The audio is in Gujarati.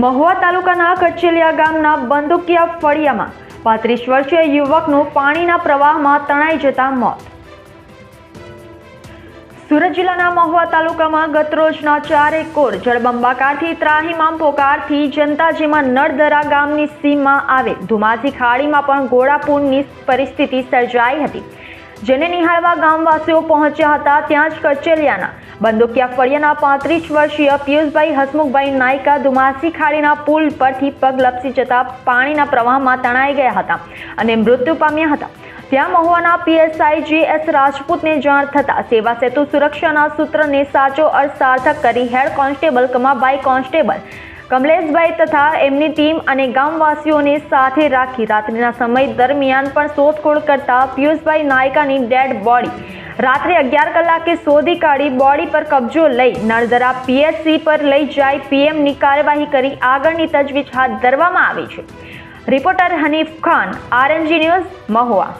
મહુવા તાલુકાના કચેલિયા ગામના બંદુકિયા ફળિયામાં પાંત્રીસ વર્ષીય યુવકનું પાણીના પ્રવાહમાં તણાઈ જતા મોત. સુરત જિલ્લાના મહુવા તાલુકામાં ગતરોજના ચારેક કોર જળબંબાકારથી ત્રાહીમામ પોકારથી જનતા જેમાં નળદરા ગામની સીમમાં આવે. ધુમાસી ખાડીમાં પણ ઘોડાપૂરની પરિસ્થિતિ સર્જાઈ હતી. જેને નિહાળવા ગામવાસીઓ પહોંચ્યા હતા, ત્યાં જ કચેલિયાના બંદુકિયા ફળિયાના પાંત્રીસ વર્ષીય પિયુષભાઈ, હસમુખભાઈ નાયકા ધુમાસી ખાડીના પુલ પરથી પગ લપસી જતા પાણીના પ્રવાહમાં તણાઈ ગયા હતા અને મૃત્યુ પામ્યા હતા. ત્યાં મહુવાના પીએસઆઈ જી એસ રાજપૂતને જાણ થતાં સેવા સેતુ સુરક્ષાના સૂત્રને સાચો અર્થ સાર્થક કરી હેડ કોન્સ્ટેબલ કમાભાઈ કોન્સ્ટેબલ કમલેશભાઈ તથા એમની ટીમ અને ગામવાસીઓને સાથે રાખી રાત્રિના સમય દરમિયાન પણ શોધખોળ કરતા પિયુષભાઈ નાયકાની ડેડ બોડી. રાત્રે અગિયાર કલાકે શોધી કાઢી બોડી પર કબજો લઈ નળદરા પીએચસી પર લઈ જાય પીએમની કાર્યવાહી કરી આગળની તજવીજ હાથ ધરવામાં આવી છે. Reporter Hanif Khan, RNG news Mahuva.